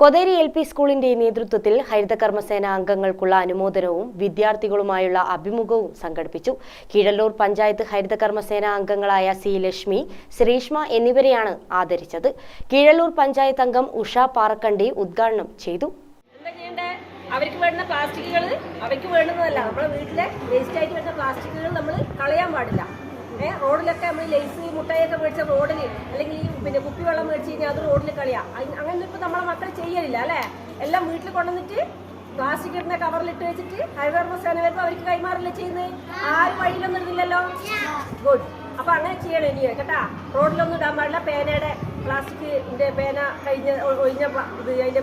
Kotheri L P സ്കൂളിന്റെ നേതൃത്വത്തിൽ ഹരിതകർമ്മസേന അംഗങ്ങൾക്കുള്ള അനുമോദനവും വിദ്യാർത്ഥികളുമായുള്ള അഭിമുഖവും സംഘടിപ്പിച്ചു. കീഴല്ലൂർ പഞ്ചായത്ത് ഹരിതകർമ്മസേന അംഗങ്ങളായ സി ലക്ഷ്മി ശ്രീഷ്മ എന്നിവരെയാണ് ആദരിച്ചത്. കീഴല്ലൂർ പഞ്ചായത്ത് അംഗം ഉഷ പാറക്കണ്ടി ഉദ്ഘാടനം ചെയ്തു. അവർക്ക് വേണ്ട പ്ലാസ്റ്റിക്കുകൾ അവർക്ക് വേണ്ടുന്നതല്ല. നമ്മുടെ വീട്ടിലെ വേസ്റ്റ് ആയിട്ട് വരുന്ന പ്ലാസ്റ്റിക്കുകൾ നമ്മൾ കളയാൻ പാടില്ല. റോഡിലൊക്കെ നമ്മൾ ലേസ് മുട്ടായൊക്കെ മേടിച്ച റോഡിൽ അല്ലെങ്കിൽ ഈ പിന്നെ കുപ്പിവെള്ളം മേടിച്ച് കഴിഞ്ഞാൽ അത് റോഡിൽ കളയാം. അങ്ങനെ ഇപ്പം നമ്മളെ മക്കൾ ചെയ്യലില്ല അല്ലേ? എല്ലാം വീട്ടിൽ കൊണ്ടുവന്നിട്ട് പ്ലാസ്റ്റിക് ഇടുന്ന കവറിലിട്ട് വെച്ചിട്ട് ഹൈവേർമ സേന വരുമ്പോൾ അവർക്ക് കൈമാറില്ല ചെയ്യുന്നത് ആരും വഴിയിലൊന്നും ഇടുന്നില്ലല്ലോ? ഗുഡ്. അപ്പൊ അങ്ങനെ ചെയ്യണം ഇനി കേട്ടാ? റോഡിലൊന്നും ഇടാൻ പാടില്ല. പേനയുടെ പ്ലാസ്റ്റിക്കിന്റെ പേന കഴിഞ്ഞ ഒഴിഞ്ഞ ഇത് അതിന്റെ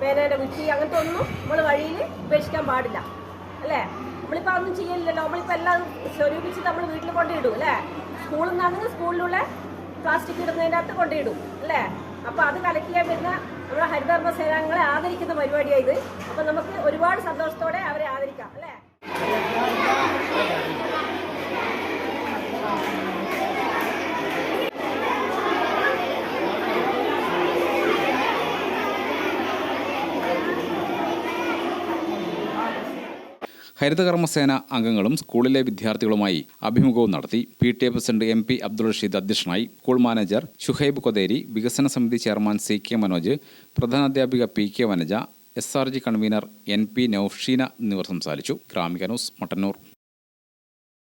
പേനയുടെ വിറ്റി അങ്ങനത്തെ ഒന്നും നമ്മൾ വഴിയിൽ ഉപേക്ഷിക്കാൻ പാടില്ല. അല്ലേ? നമ്മളിപ്പോൾ അതൊന്നും ചെയ്യലില്ലല്ലോ നമ്മളിപ്പോൾ എല്ലാം സ്വരൂപിച്ച് നമ്മൾ വീട്ടിൽ കൊണ്ടിടും അല്ലേ? സ്കൂളിൽ നിന്നാണെങ്കിൽ സ്കൂളിലുള്ള പ്ലാസ്റ്റിക് ഇടുന്നതിന്റെ അകത്ത് കൊണ്ടിടും അല്ലേ? അപ്പോൾ അത് കളക്ട് ചെയ്യാൻ വരുന്ന നമ്മുടെ ഹരിതർമ്മ സേനാംഗങ്ങളെ ആദരിക്കുന്ന പരിപാടിയാണ് ഇത്. അപ്പോൾ നമുക്ക് ഒരുപാട് സന്തോഷത്തോടെ ഹരിതകർമ്മസേന അംഗങ്ങളും സ്കൂളിലെ വിദ്യാർത്ഥികളുമായി അഭിമുഖവും നടത്തി P T A president M P Abdul Rasheed അധ്യക്ഷനായി സ്കൂൾ മാനേജർ ഷുഹൈബ് കൊതേരി വികസന സമിതി chairman C K Manoj പ്രധാനാധ്യാപിക P K Vanaja S R G convener N P Naushina എന്നിവർ സംസാരിച്ചു. ഗ്രാമിക ന്യൂസ് മട്ടന്നൂർ.